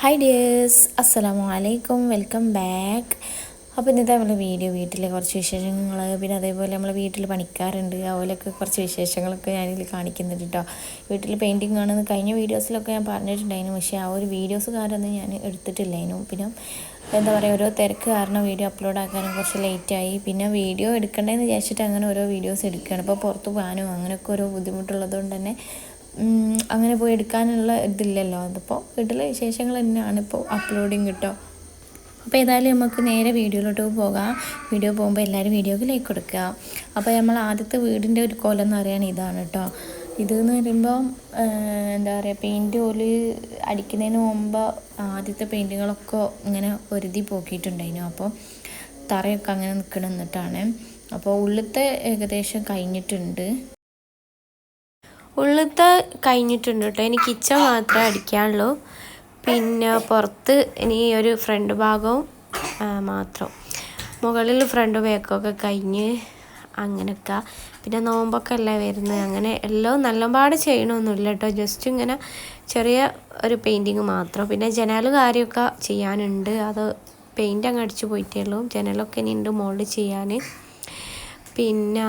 Hi dears അസ്സലാമു അലൈക്കും welcome back അപ്പോൾ ഇന്നത്തെ നമ്മളെ വീഡിയോ വീട്ടിലെ കുറച്ച് വിശേഷങ്ങൾ പിന്നെ അതേപോലെ നമ്മൾ വീട്ടിൽ പണിക്കാറുണ്ട് അതുപോലെയൊക്കെ കുറച്ച് വിശേഷങ്ങളൊക്കെ ഞാനിതിൽ കാണിക്കുന്നുണ്ട് കേട്ടോ വീട്ടിൽ പെയിന്റിങ് ആണെന്ന് കഴിഞ്ഞ വീഡിയോസിലൊക്കെ ഞാൻ പറഞ്ഞിട്ടുണ്ടായിരുന്നു. പക്ഷേ ആ ഒരു വീഡിയോസ് കാരണം ഞാൻ എടുത്തിട്ടില്ലായിരുന്നു. പിന്നെ എന്താ പറയുക ഓരോ തിരക്ക് കാരണം വീഡിയോ അപ്ലോഡ് ആക്കാനും കുറച്ച് ലേറ്റായി പിന്നെ വീഡിയോ എടുക്കണ്ടേന്ന് വിചാരിച്ചിട്ട് അങ്ങനെ ഓരോ വീഡിയോസ് എടുക്കുകയാണ് ഇപ്പോൾ പുറത്ത് പോകാനും അങ്ങനെയൊക്കെ ഓരോ ബുദ്ധിമുട്ടുള്ളത് കൊണ്ട് തന്നെ അങ്ങനെ പോയി എടുക്കാനുള്ള ഇതില്ലല്ലോ. അതിപ്പോൾ വീട്ടിലെ വിശേഷങ്ങൾ തന്നെയാണ് ഇപ്പോൾ അപ്ലോഡിങ് കിട്ടോ. അപ്പോൾ ഏതായാലും നമുക്ക് നേരെ വീഡിയോയിലോട്ട് പോകാം. വീഡിയോ പോകുമ്പോൾ എല്ലാവരും വീഡിയോക്ക് ലൈക്ക് കൊടുക്കുക. അപ്പോൾ നമ്മൾ ആദ്യത്തെ വീടിന്റെ ഒരു കൊലം എന്ന് പറയാൻ ഇതാണ് കേട്ടോ ഇതെന്ന് പറയുമ്പോൾ എന്താ പറയുക പെയിന്റ് ഓൽ അടിക്കുന്നതിന് മുമ്പ് ആദ്യത്തെ പെയിന്റുകളൊക്കെ ഇങ്ങനെ ഒരുതി പോക്കിയിട്ടുണ്ടായിരുന്നു. അപ്പോൾ തറയൊക്കെ അങ്ങനെ നിൽക്കണം എന്നിട്ടാണ് അപ്പോൾ ഉള്ളിലത്തെ ഏകദേശം കഴിഞ്ഞിട്ടുണ്ട്. ഉള്ളത്തെ കഴിഞ്ഞിട്ടുണ്ട് കേട്ടോ. ഇനി കിച്ചൺ മാത്രമേ അടിക്കാനുള്ളൂ. പിന്നെ പുറത്ത് ഇനി ഒരു ഫ്രണ്ട് ഭാഗവും മാത്രം. മുകളിൽ ഫ്രണ്ട് ബാക്കൊക്കെ കഴിഞ്ഞ് അങ്ങനെയൊക്കെ. പിന്നെ നോമ്പൊക്കെ അല്ലേ വരുന്നത്. അങ്ങനെ എല്ലാം നല്ലപാട് ചെയ്യണമൊന്നുമില്ല കേട്ടോ. ജസ്റ്റ് ഇങ്ങനെ ചെറിയ ഒരു പെയിന്റിങ് മാത്രം. പിന്നെ ജനൽ കാര്യമൊക്കെ ചെയ്യാനുണ്ട്. അത് പെയിന്റ് അങ്ങ് അടിച്ച് പോയിട്ടേ ഉള്ളൂ. ജനലൊക്കെ ഇനി ഉണ്ട് മോൾഡ് ചെയ്യാൻ. പിന്നെ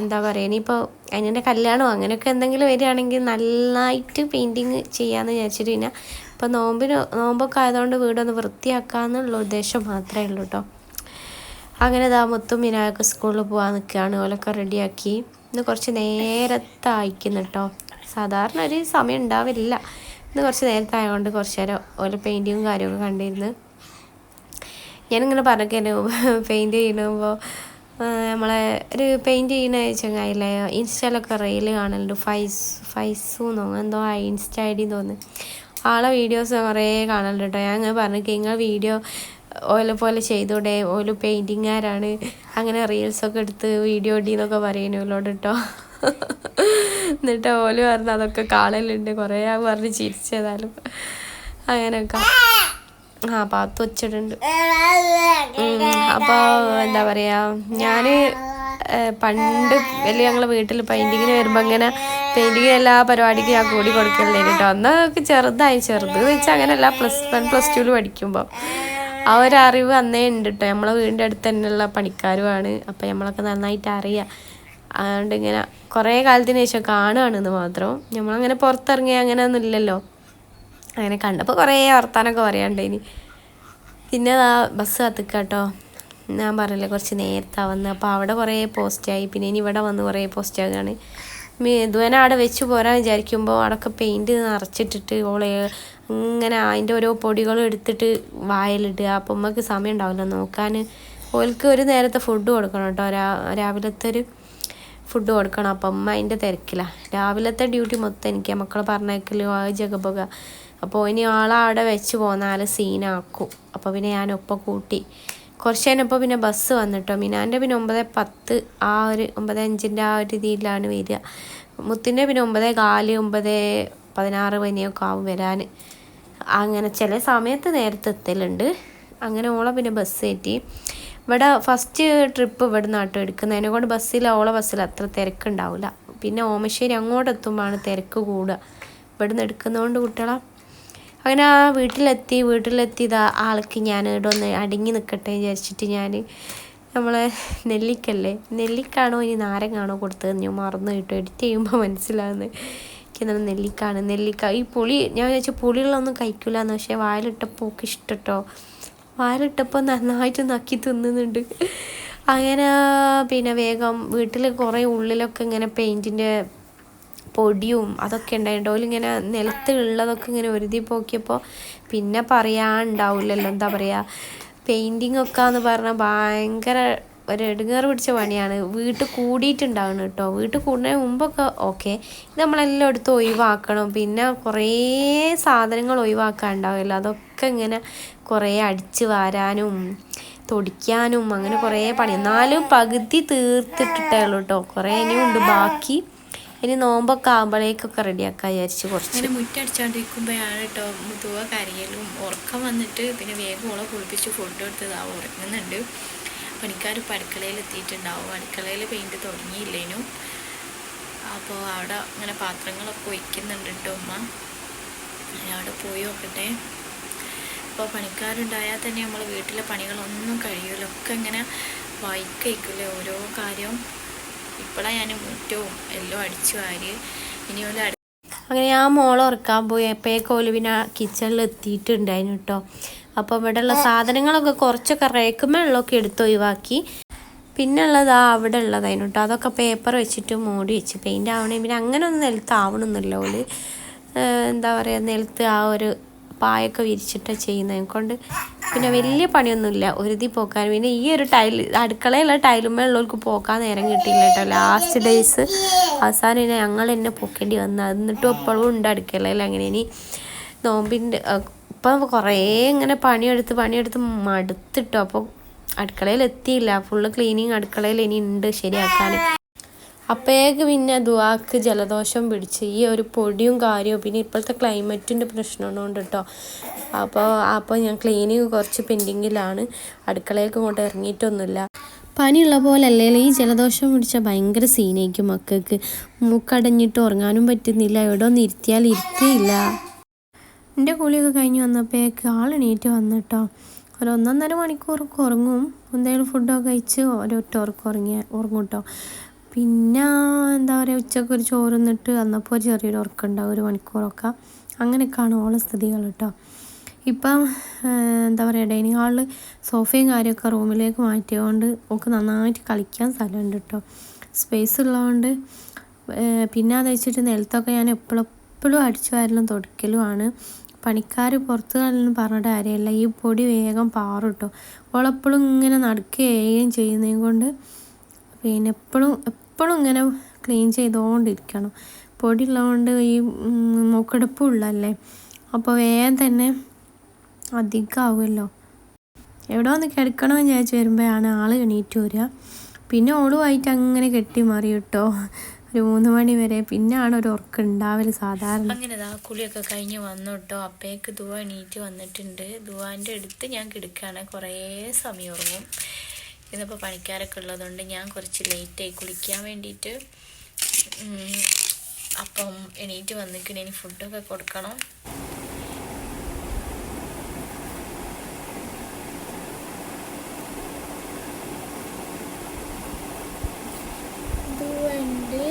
എന്താ പറയുക ഇനിയിപ്പോൾ അതിന്റെ കല്യാണമോ അങ്ങനെയൊക്കെ എന്തെങ്കിലും വരികയാണെങ്കിൽ നന്നായിട്ട് പെയിന്റിങ് ചെയ്യാമെന്ന് വിചാരിച്ചിട്ട് പിന്നെ ഇപ്പോൾ നോമ്പിന് നോമ്പൊക്കെ ആയതുകൊണ്ട് വീടൊന്ന് വൃത്തിയാക്കാമെന്നുള്ള ഉദ്ദേശം മാത്രമേ ഉള്ളൂ കേട്ടോ അങ്ങനെ ഇതാ മുത്തും മിനായൊക്കെ സ്കൂളിൽ പോകാൻ നിൽക്കുകയാണ് ഓലൊക്കെ റെഡിയാക്കി ഇന്ന് കുറച്ച് നേരത്തെ അയക്കുന്നു കേട്ടോ സാധാരണ ഒരു സമയം ഉണ്ടാവില്ല. ഇന്ന് കുറച്ച് നേരത്തെ ആയതുകൊണ്ട് കുറച്ച് നേരം ഓല പെയിന്റിങ്ങും കാര്യമൊക്കെ കണ്ടിരുന്നു. ഞാനിങ്ങനെ പറഞ്ഞൊക്കെ പെയിന്റ് ചെയ്യുമ്പോൾ നമ്മളെ ഒരു പെയിന്റ് ചെയ്യുന്ന ചങ്ങായില്ലേ ഇൻസ്റ്റയിലൊക്കെ റെയിൽ കാണലുണ്ട്. ഫൈസ് ഫൈസു എന്നോ എന്തോ ആ ഇൻസ്റ്റ ഐ ഡി തോന്നുന്നു. ആളെ വീഡിയോസ് കുറേ കാണലുണ്ട് കേട്ടോ ഞാൻ അങ്ങനെ പറഞ്ഞു നിങ്ങൾ വീഡിയോ ഓല പോലെ ചെയ്തൂടെ ഓൽ പെയിന്റിങ്ങാരാണ് അങ്ങനെ റീൽസൊക്കെ എടുത്ത് വീഡിയോ ഇടി ഇടിന്നൊക്കെ പറയുന്നവരോട് കേട്ടോ എന്നിട്ട് ഓൽ പറഞ്ഞ് അതൊക്കെ കാണലുണ്ട്. കുറേ ആ പറഞ്ഞ് ചിരിച്ചതാലും അങ്ങനെയൊക്കെ. ആ പാത്ത് വെച്ചിട്ടുണ്ട്. അപ്പോൾ എന്താ പറയുക ഞാൻ പണ്ട് വലിയ ഞങ്ങളെ വീട്ടിൽ പെയിന്റിങ്ങിന് വരുമ്പോൾ അങ്ങനെ പെയിന്റിങ്ങിന് എല്ലാ പരിപാടിക്കും ഞാൻ കൂടി കൊടുക്കലുണ്ടായിരുന്നു കേട്ടോ. അന്നൊക്കെ ചെറുതായി ചെറുത് വെച്ചാൽ അങ്ങനെയല്ല പ്ലസ് വൺ പ്ലസ് ടുവിൽ പഠിക്കുമ്പോൾ ആ ഒരു അറിവ് അന്നേ ഉണ്ട് കേട്ടോ നമ്മളെ വീടിന്റെ അടുത്ത് തന്നെയുള്ള പണിക്കാരുമാണ് അപ്പോൾ നമ്മളൊക്കെ നന്നായിട്ട് അറിയാം. അതുകൊണ്ട് ഇങ്ങനെ കുറേ കാലത്തിന് ശേഷം കാണുകയാണെന്ന് മാത്രം. നമ്മളങ്ങനെ പുറത്തിറങ്ങി അങ്ങനെയൊന്നും ഇല്ലല്ലോ. അങ്ങനെ കണ്ടപ്പോൾ കുറേ വർത്താനൊക്കെ പറയാണ്ട് ഇനി പിന്നെ ആ ബസ് കത്തിക്കാട്ടോ. ഞാൻ പറഞ്ഞില്ലേ കുറച്ച് നേരത്തെ വന്ന്. അപ്പോൾ അവിടെ കുറേ പോസ്റ്റായി പിന്നെ ഇനി ഇവിടെ വന്ന് കുറേ പോസ്റ്റ് ആകുകയാണ് ഇതുവനെ അവിടെ വെച്ച് പോരാൻ വിചാരിക്കുമ്പോൾ അവിടെയൊക്കെ പെയിന്റ് നിറച്ചിട്ടിട്ട് ഓളെ ഇങ്ങനെ അതിന്റെ ഓരോ പൊടികളും എടുത്തിട്ട് വായിലിടുക. അപ്പം നമുക്ക് സമയം ഉണ്ടാവില്ല. നോക്കാൻ ഓൽക്ക് ഒരു നേരത്തെ ഫുഡ് കൊടുക്കണം കേട്ടോ. രാവിലത്തെ ഒരു ഫുഡ് കൊടുക്കണം. അപ്പം അമ്മ അതിന്റെ തിരക്കിലാണ് രാവിലത്തെ ഡ്യൂട്ടി മൊത്തം എനിക്ക് മക്കളെ പറഞ്ഞേക്കലും ആ ജഗബൊക അപ്പോൾ ഇനി ആളെ അവിടെ വെച്ച് പോന്നാൽ സീനാക്കും അപ്പോൾ പിന്നെ ഞാൻ ഒപ്പം കൂട്ടി. കുറച്ച് കഴിഞ്ഞപ്പോൾ പിന്നെ ബസ് വന്നിട്ടോ. മിനാന്റെ പിന്നെ ഒമ്പത് പത്ത് ആ ഒരു ഒമ്പത് അഞ്ചിന്റെ ആ ഒരു രീതിയിലാണ് വരിക. മുത്തിന്റെ പിന്നെ ഒമ്പത് കാൽ ഒമ്പത് പതിനാറ് പനിയൊക്കെ ആവും വരാൻ അങ്ങനെ ചില സമയത്ത് നേരത്തെ എത്തലുണ്ട്. അങ്ങനെ ഓളെ പിന്നെ ബസ് കയറ്റി ഇവിടെ ഫസ്റ്റ് ട്രിപ്പ് ഇവിടെ നാട്ടിൽ എടുക്കുന്നതിനെ കൊണ്ട് ബസ്സിൽ ഓള ബസ്സിൽ അത്ര തിരക്കുണ്ടാവില്ല പിന്നെ ഓമശ്ശേരി അങ്ങോട്ട് എത്തുമ്പോഴാണ് തിരക്ക് കൂടുക. ഇവിടുന്ന് എടുക്കുന്നതുകൊണ്ട് കുട്ടികളെ. അങ്ങനെ ആ വീട്ടിലെത്തി വീട്ടിലെത്തി ഇതാ ആൾക്ക് ഞാൻ ഇവിടെ ഒന്ന് അടങ്ങി നിൽക്കട്ടെ വിചാരിച്ചിട്ട് ഞാൻ നമ്മളെ നെല്ലിക്കല്ലേ? നെല്ലിക്കാണോ ഇനി നാരങ്ങാണോ കൊടുത്തത് ഞാൻ മറന്നു കിട്ടും. എഡിറ്റ് ചെയ്യുമ്പോൾ മനസ്സിലാകുന്നത് എനിക്കെന്താണ് നെല്ലിക്കാണ്? നെല്ലിക്ക. ഈ പുളി ഞാൻ വിചാരിച്ചു പുളികളൊന്നും കഴിക്കില്ല എന്ന് പക്ഷേ വായിലിട്ടപ്പോൾ ഒക്കെ ഇഷ്ടട്ടോ വായിലിട്ടപ്പോൾ നന്നായിട്ട് നക്കി തിന്നുന്നുണ്ട്. അങ്ങനെ പിന്നെ വേഗം വീട്ടിൽ കുറേ ഉള്ളിലൊക്കെ ഇങ്ങനെ പെയിന്റിന്റെ പൊടിയും അതൊക്കെ ഉണ്ടായിട്ടുണ്ട് ഇങ്ങനെ നിലത്ത് ഉള്ളതൊക്കെ ഇങ്ങനെ ഒരുതി പോക്കിയപ്പോൾ പിന്നെ പറയാണ്ടാവില്ലല്ലോ എന്താ പറയുക പെയിന്റിങ് ഒക്കെ എന്ന് പറഞ്ഞാൽ ഭയങ്കര ഒരു എടുങ്ങേറ് പിടിച്ച പണിയാണ്. വീട്ടിൽ കൂടിയിട്ടുണ്ടാവണം കേട്ടോ. വീട്ടിൽ കൂടുന്നതിന് മുമ്പൊക്കെ ഓക്കെ. ഇത് നമ്മളെല്ലാം എടുത്ത് ഒഴിവാക്കണം. പിന്നെ കുറേ സാധനങ്ങൾ ഒഴിവാക്കാനുണ്ടാവുമല്ലോ അതൊക്കെ ഇങ്ങനെ കുറേ അടിച്ച് വാരാനും തൊടിക്കാനും അങ്ങനെ കുറേ പണി. എന്നാലും പകുതി തീർത്തിട്ടിട്ടേ ഉള്ളൂ കേട്ടോ. കുറേ ഇനിയും ഉണ്ട് ബാക്കി. ഇനി നോമ്പൊക്കെ ആകുമ്പോഴേക്കൊക്കെ റെഡിയാക്കാൻ വിചാരിച്ച് കുറച്ച്. ഇങ്ങനെ മുറ്റടിച്ചോണ്ടിരിക്കുമ്പോഴാണ് കേട്ടോ. മുതുവ കരയലും ഉറക്കം വന്നിട്ട് പിന്നെ വേഗം ഓളെ കുളിപ്പിച്ച് ഫുഡ് കൊടുത്തത്. ആ ഉറങ്ങുന്നുണ്ട്. പണിക്കാർ ഇപ്പോൾ അടുക്കളയിൽ എത്തിയിട്ടുണ്ടാവും. അടുക്കളയിൽ പെയിന്റ് തുടങ്ങിയില്ലേനു. അപ്പോൾ അവിടെ അങ്ങനെ പാത്രങ്ങളൊക്കെ ഒഴിക്കുന്നുണ്ട് കേട്ടോ ഉമ്മ. അവിടെ പോയി നോക്കട്ടെ. അപ്പോൾ പണിക്കാരുണ്ടായാൽ തന്നെ നമ്മൾ വീട്ടിലെ പണികളൊന്നും കഴിയൂല. ഒക്കെ ഇങ്ങനെ വായിക്കയിക്കില്ലേ ഓരോ കാര്യവും ഇപ്പോഴാണ് ഞാൻ മുറ്റവും എല്ലാം അടിച്ചു വാരി. ഇനി ഒരു അങ്ങനെ ഞാൻ മോളെ ഉറക്കാൻ പോയി. എപ്പോഴേക്കും ഓൽ കിച്ചണിൽ എത്തിയിട്ടുണ്ടായിരുന്നു കേട്ടോ അപ്പോൾ ഇവിടെയുള്ള സാധനങ്ങളൊക്കെ കുറച്ചൊക്കെ റേക്കുമ്പോൾ ഉള്ളതൊക്കെ എടുത്ത് ഒഴിവാക്കി. പിന്നെ ഉള്ളതാ അവിടെ ഉള്ളതായിരുന്നു കേട്ടോ. അതൊക്കെ പേപ്പർ വെച്ചിട്ട് മൂടി വെച്ച് പെയിന്റ് ആവണേ. പിന്നെ അങ്ങനെ ഒന്നും നിലത്ത് ആവണമെന്നില്ല ഓൽ എന്താ പറയുക നിലത്ത് ആ ഒരു പായൊക്കെ വിരിച്ചിട്ട് ചെയ്യുന്നത്. കൊണ്ട് പിന്നെ വലിയ പണിയൊന്നുമില്ല. ഒരുതി പോക്കാൻ. പിന്നെ ഈ ഒരു ടൈൽ അടുക്കളയിലുള്ള ടൈലുമേ ഉള്ളവർക്ക് പോക്കാൻ നേരം കിട്ടിയില്ല കേട്ടോ. ലാസ്റ്റ് ഡേയ്സ് അവസാനം ഇനി ഞങ്ങൾ എന്നെ പൊക്കേണ്ടി വന്നു. എന്നിട്ടും എപ്പോഴും ഉണ്ട് അടുക്കളയിൽ. അങ്ങനെ ഇനി നോമ്പിന്റെ ഇപ്പം കുറേ ഇങ്ങനെ പണിയെടുത്ത് പണിയെടുത്ത് മടുത്തിട്ടോ. അപ്പോൾ അടുക്കളയിൽ എത്തിയില്ല ഫുള്ള് ക്ലീനിങ് അടുക്കളയിൽ ഇനി ഉണ്ട് ശരിയാക്കാൻ അപ്പോഴേക്ക് പിന്നെ ദുവാക്ക് ജലദോഷം പിടിച്ച് ഈ ഒരു പൊടിയും കാര്യവും പിന്നെ ഇപ്പോഴത്തെ ക്ലൈമറ്റിന്റെ പ്രശ്നമുണ്ട് കേട്ടോ അപ്പോൾ അപ്പോൾ ഞാൻ ക്ലീനിങ് കുറച്ച് പെൻഡിങ്ങിലാണ്. അടുക്കളയിലേക്ക് കൊണ്ട് ഇറങ്ങിയിട്ടൊന്നുമില്ല. പനിയുള്ള പോലെ അല്ലേ ഈ ജലദോഷം പിടിച്ചാൽ ഭയങ്കര സീനായിരിക്കും മക്കൾക്ക്. മൂക്കടഞ്ഞിട്ട് ഉറങ്ങാനും പറ്റുന്നില്ല. എവിടെ ഒന്ന് ഇരുത്തിയാൽ ഇരുത്തിയില്ല. എന്റെ കുളിയൊക്കെ കഴിഞ്ഞ് വന്നപ്പോഴേക്ക് ആൾ എണീറ്റ് വന്നിട്ടോ. ഒരു ഒന്നൊന്നര മണിക്കൂറൊക്കെ ഉറങ്ങും. എന്തെങ്കിലും ഫുഡൊക്കെ കഴിച്ച് ഒരൊറ്റ ഉറക്കം ഉറങ്ങിയ ഉറങ്ങും കേട്ടോ പിന്നെ എന്താ പറയുക ഉച്ചയ്ക്ക് ഒരു ചോറ് നിന്നിട്ട് വന്നപ്പോൾ ചെറിയൊരു ഉറക്കം ഉണ്ടാവും ഒരു മണിക്കൂറൊക്കെ. അങ്ങനെയൊക്കെയാണ് ഓളെ സ്ഥിതികൾ കേട്ടോ. ഇപ്പം എന്താ പറയുക ഡൈനിങ് ഹാളിൽ സോഫയും കാര്യമൊക്കെ റൂമിലേക്ക് മാറ്റിയതുകൊണ്ട് ഒക്കെ നന്നായിട്ട് കളിക്കാൻ സ്ഥലമുണ്ട് കേട്ടോ. സ്പേസ് ഉള്ളതുകൊണ്ട് പിന്നെ അത് വെച്ചിട്ട് നിലത്തൊക്കെ ഞാൻ എപ്പോഴും എപ്പോഴും അടിച്ചു വാരലും തുടയ്ക്കലുമാണ് പണിക്കാർ പുറത്ത് കളെന്ന് പറഞ്ഞിട്ട് കാര്യമില്ല ഈ പൊടി വേഗം പാറും കേട്ടോ ഓളെപ്പോഴും ഇങ്ങനെ നടക്കുകയും ചെയ്യുന്നതും കൊണ്ട് പിന്നെ എപ്പോഴും എപ്പോഴും ഇങ്ങനെ ക്ലീൻ ചെയ്തുകൊണ്ടിരിക്കണം പൊടി ഉള്ളതുകൊണ്ട് ഈ മൂക്കടുപ്പും ഉള്ളതല്ലേ? അപ്പോൾ വേഗം തന്നെ അധികമാവുമല്ലോ എവിടെ വന്ന് കിടക്കണമെന്ന് വിചാരിച്ച് വരുമ്പോഴാണ് ആൾ എണീറ്റ് വരിക. പിന്നെ ഓളുമായിട്ട് അങ്ങനെ കെട്ടി മാറി കേട്ടോ ഒരു മൂന്ന് മണി വരെ. പിന്നെയാണ് ഒരു ഉറക്കം ഉണ്ടാവൽ സാധാരണ. അങ്ങനെ ദാ കുളിയൊക്കെ കഴിഞ്ഞ് വന്നു അപ്പേക്ക് ദുവ എണീറ്റ് വന്നിട്ടുണ്ട്. ദുവാന്റെ അടുത്ത് ഞാൻ കിടക്കുകയാണ് കുറേ സമയം ഉറങ്ങും. ഇന്നിപ്പോൾ പണിക്കാരൊക്കെ ഉള്ളതുകൊണ്ട് ഞാൻ കുറച്ച് ലേറ്റായി കുളിക്കാൻ വേണ്ടിയിട്ട് അപ്പം എണീറ്റ് വന്നിക്കണേ. ഇനി ഫുഡൊക്കെ കൊടുക്കണം ദുവന്റെ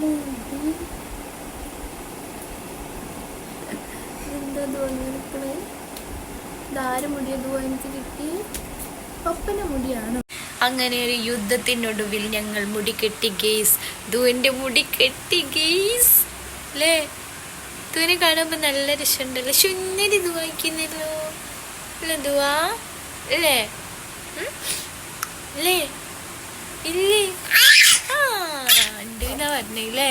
മുടി എന്താ തോന്നിയിരിക്കണേ ധാര മുടിയത് എനിക്ക് കിട്ടി? ഒപ്പന മുടിയാണ്. അങ്ങനെ ഒരു യുദ്ധത്തിനൊടുവിൽ ഞങ്ങൾ മുടി കെട്ടി ഗെയ്സ്. ദുവിന്റെ മുടി കെട്ടി ഗെയ്സ്. അല്ലേ ദുവിനെ കാണുമ്പോൾ നല്ല രസമുണ്ടല്ലോ. ശുന്നരി ദുവായിക്കുന്നല്ലോ അല്ലേ ദുവാ? അല്ലേ? അല്ലേ ഇല്ലേ? ആ ഉണ്ട് പറഞ്ഞില്ലേ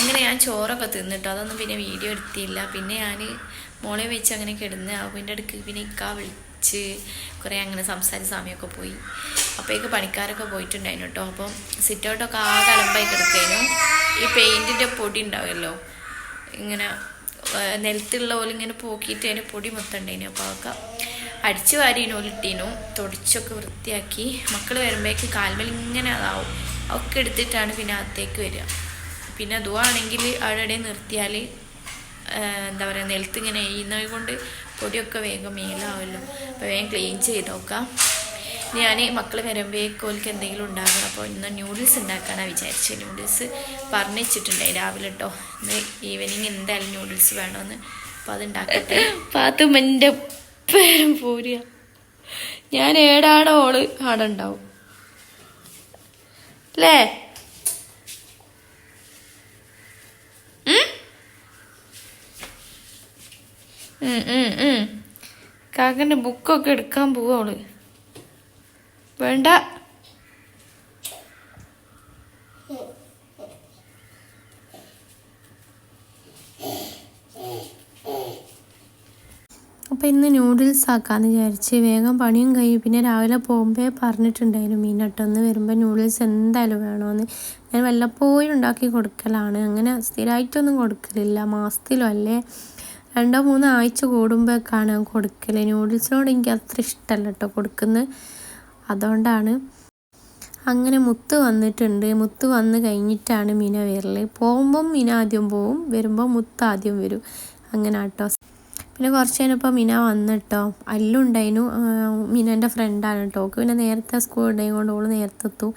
അങ്ങനെ ഞാൻ ചോറൊക്കെ തിന്നിട്ടോ. അതൊന്നും പിന്നെ വീഡിയോ എടുത്തില്ല. പിന്നെ ഞാൻ മോളെ വെച്ച് അങ്ങനെ കിടന്ന് അവന്റെ അടുക്ക് പിന്നെ ഇക്കാ വിളിച്ച് കുറേ അങ്ങനെ സംസാരിച്ച സമയമൊക്കെ പോയി. അപ്പോഴേക്ക് പണിക്കാരൊക്കെ പോയിട്ടുണ്ടായിരുന്നു കേട്ടോ. അപ്പം സിറ്റ് ഔട്ടൊക്കെ ആ കലമ്പായി കിടക്കേനു. ഈ പെയിന്റിന്റെ പൊടി ഉണ്ടാവുമല്ലോ. ഇങ്ങനെ നിലത്തുള്ള പോലെ ഇങ്ങനെ പോക്കിയിട്ട് അതിന്റെ പൊടി മൊത്തം ഉണ്ടായിന്. അപ്പോൾ അതൊക്കെ അടിച്ചു വാരിനു ഇട്ടീനു. തുടച്ചൊക്കെ വൃത്തിയാക്കി. മക്കൾ വരുമ്പോഴേക്ക് കാൽമേൽ ഇങ്ങനെ അതാവും. ഒക്കെ എടുത്തിട്ടാണ് പിന്നെ അകത്തേക്ക് വരിക. പിന്നെ അതുവാണെങ്കിൽ അവിടെ നിർത്തിയാൽ എന്താ പറയുക നിലത്ത് ഇങ്ങനെ എയ്യുന്നത് കൊണ്ട് പൊടിയൊക്കെ വേഗം മേലാവുമല്ലോ അപ്പോൾ വേഗം ക്ലീൻ ചെയ്ത് നോക്കാം. ഞാൻ മക്കൾ വരുമ്പോഴേക്കും ഓൽക്ക് എന്തെങ്കിലും ഉണ്ടാകണം അപ്പോൾ ഇന്ന് ന്യൂഡിൽസ് ഉണ്ടാക്കാനാണ് വിചാരിച്ചത്. ന്യൂഡിൽസ് പറഞ്ഞു വെച്ചിട്ടുണ്ടായി രാവിലെ കേട്ടോ ഇന്ന് ഈവനിങ് എന്തായാലും ന്യൂഡിൽസ് വേണമെന്ന് അപ്പോൾ അത് ഉണ്ടാക്കട്ടെ. പാത്തുമ്മന്റെ പേരും പോരുക ഞാൻ ഏടാണോ ഓൾ. അവിടെ ഉണ്ടാവും. അല്ലേ? കാക്കന്റെ ബുക്കൊക്കെ എടുക്കാൻ പോവാൾ വേണ്ട. അപ്പോൾ ഇന്ന് നൂഡിൽസ് ആക്കാന്ന് വിചാരിച്ച് വേഗം പണിയും കഴിയും. പിന്നെ രാവിലെ പോകുമ്പോൾ പറഞ്ഞിട്ടുണ്ടായിരുന്നു മീനട്ടൊന്ന് വരുമ്പോൾ നൂഡിൽസ് എന്തായാലും വേണമെന്ന് ഞാൻ വല്ലപ്പോഴും ഉണ്ടാക്കി കൊടുക്കലാണ്. അങ്ങനെ സ്ഥിരമായിട്ടൊന്നും കൊടുക്കലില്ല. മാസത്തിലോ അല്ലേ രണ്ടോ മൂന്നോ ആഴ്ച കൂടുമ്പോഴൊക്കെയാണ് കൊടുക്കൽ നൂഡിൽസിനോട് എനിക്ക് അത്ര ഇഷ്ടമല്ല കേട്ടോ കൊടുക്കുന്നത്. അതുകൊണ്ടാണ് അങ്ങനെ മുത്ത് വന്നിട്ടുണ്ട്. മുത്ത് വന്ന് കഴിഞ്ഞിട്ടാണ് മീന വരൽ പോകുമ്പം മീന ആദ്യം പോവും. വരുമ്പോൾ മുത്ത് ആദ്യം വരും. അങ്ങനെ കേട്ടോ പിന്നെ കുറച്ച് കഴിഞ്ഞപ്പോൾ മീന വന്നിട്ടോ അല്ലുണ്ടായിരുന്നു മീനന്റെ ഫ്രണ്ടാണ് കേട്ടോ ഓക്ക് പിന്നെ നേരത്തെ സ്കൂൾ ഉണ്ടായത് കൊണ്ട് ഓൾ നേരത്തെ എത്തും.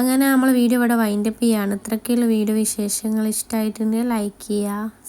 അങ്ങനെ നമ്മൾ വീഡിയോ ഇവിടെ വൈൻഡപ്പ് ചെയ്യാണ്. ഇത്രയൊക്കെയുള്ള വീഡിയോ വിശേഷങ്ങൾ ഇഷ്ടമായിട്ടുണ്ടെങ്കിൽ ലൈക്ക് ചെയ്യുക.